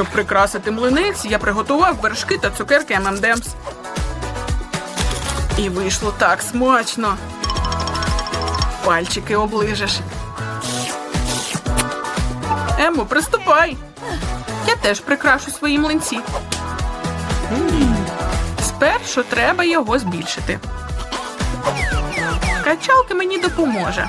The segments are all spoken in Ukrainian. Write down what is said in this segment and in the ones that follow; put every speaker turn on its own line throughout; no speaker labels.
Щоб прикрасити млинець, я приготував вершки та цукерки ММДМС. І вийшло так смачно. Пальчики оближеш. Емо, приступай. Я теж прикрашу свої млинці. Спершу треба його збільшити. Качалка мені допоможе.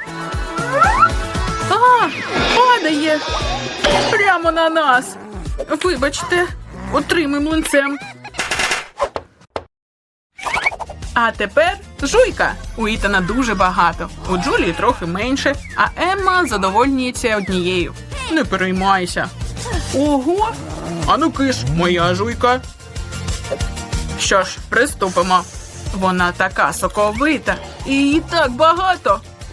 А, падає. Прямо на нас. Вибачте, отримай млинцем. А тепер жуйка. У Ітана дуже багато. У Джулії трохи менше, а Емма задовольнюється однією. Не переймайся. Ого! Ану киш, моя жуйка. Що ж, приступимо. Вона така соковита, і її так багато.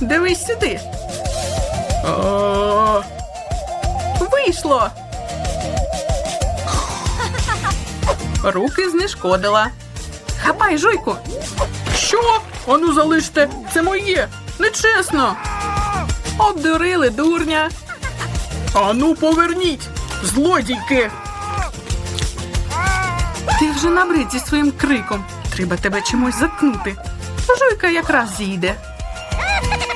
Дивись сюди. Вийшло. Руки знешкодила. Хапай, жуйку. Що? Ану залиште, це моє. Нечесно. Обдурили дурня. Ану, поверніть, злодійки. Ти вже набрид своїм криком. Треба тебе чимось заткнути. Жуйка якраз зійде.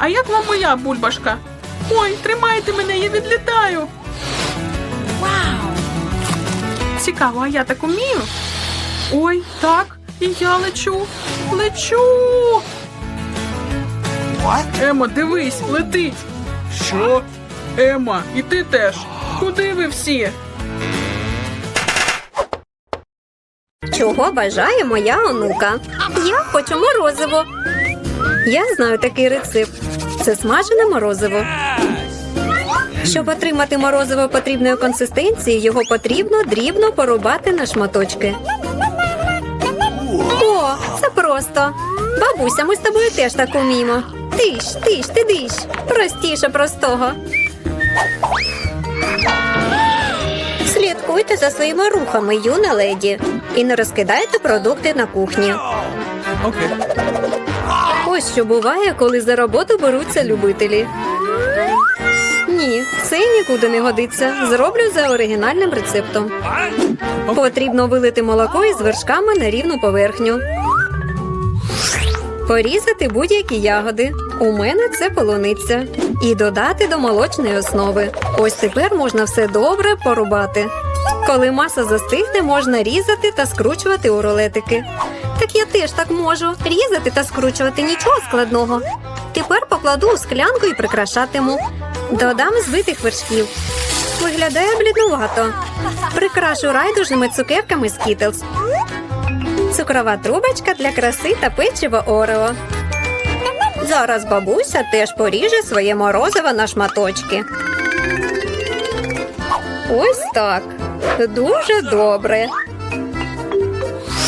А як вам моя бульбашка? Ой, тримайте мене, я відлітаю. Вау! Цікаво, а я так умію? Ой, так, і я лечу. Лечу. Ема, дивись, летить. Що? Ема, і ти теж. Куди ви всі?
Чого бажає моя онука? Я хочу морозиво. Я знаю такий рецепт. Це смажене морозиво. Щоб отримати морозиво потрібної консистенції, його потрібно дрібно порубати на шматочки. О, це просто. Бабуся, ми з тобою теж так уміємо. Тиш, тиш, ти диш. Простіше простого. Слідкуйте за своїми рухами, юна леді, і не розкидайте продукти на кухні.
Окей.
Ось що буває, коли за роботу беруться любителі. Ні, це нікуди не годиться. Зроблю за оригінальним рецептом. Потрібно вилити молоко із вершками на рівну поверхню. Порізати будь-які ягоди. У мене це полуниця. І додати до молочної основи. Ось тепер можна все добре порубати. Коли маса застигне, можна різати та скручувати у рулетики. Я теж так можу. Різати та скручувати нічого складного. Тепер покладу у склянку і прикрашатиму. Додам збитих вершків. Виглядає бліднувато. Прикрашу райдужними цукерками Skittles. цукрова трубочка для краси та печиво Орео. Зараз бабуся теж поріже своє морозиво на шматочки. Ось так. Дуже добре.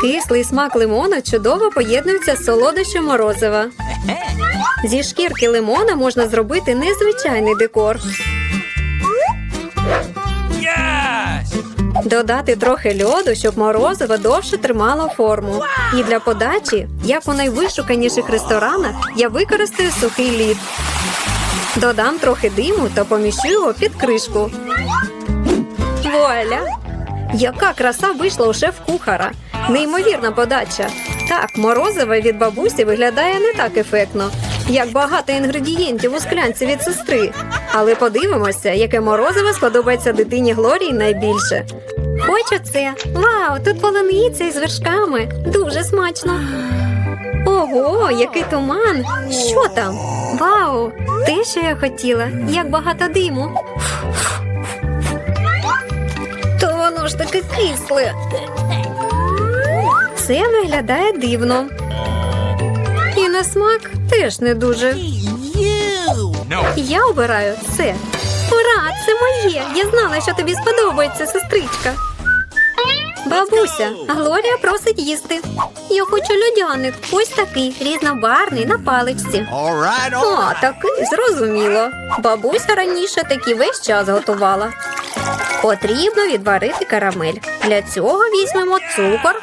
Кислий смак лимона чудово поєднується з солодощем морозива. Зі шкірки лимона можна зробити незвичайний декор. Додати трохи льоду, щоб морозиво довше тримало форму. І для подачі, як у найвишуканіших ресторанах, я використаю сухий лід. Додам трохи диму та поміщу його під кришку. Вуаля! Яка краса вийшла у шеф-кухара! Неймовірна подача. Так, морозиво від бабусі виглядає не так ефектно, як багато інгредієнтів у склянці від сестри. Але подивимося, яке морозиво сподобається дитині Глорії найбільше. Хочу це. Вау, тут полуниця із вершками. Дуже смачно. Ого, який туман! Що там? Вау! Те, що я хотіла, як багато диму. То воно ж таке кисле. Це виглядає дивно. І на смак теж не дуже. Я обираю це. Ура, це моє! Я знала, що тобі сподобається, сестричка. Бабуся, Глорія просить їсти. Я хочу льодяник. Ось такий, різнобарний на паличці.
All right, all
О, такий зрозуміло. Бабуся раніше такі весь час готувала. Потрібно відварити карамель. Для цього візьмемо цукор,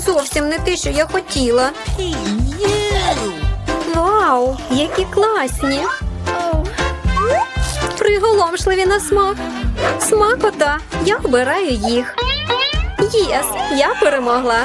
Зовсім не те, що я хотіла. Вау, які класні! Приголомшливі на смак. Смакота, я обираю їх. Єс, я перемогла.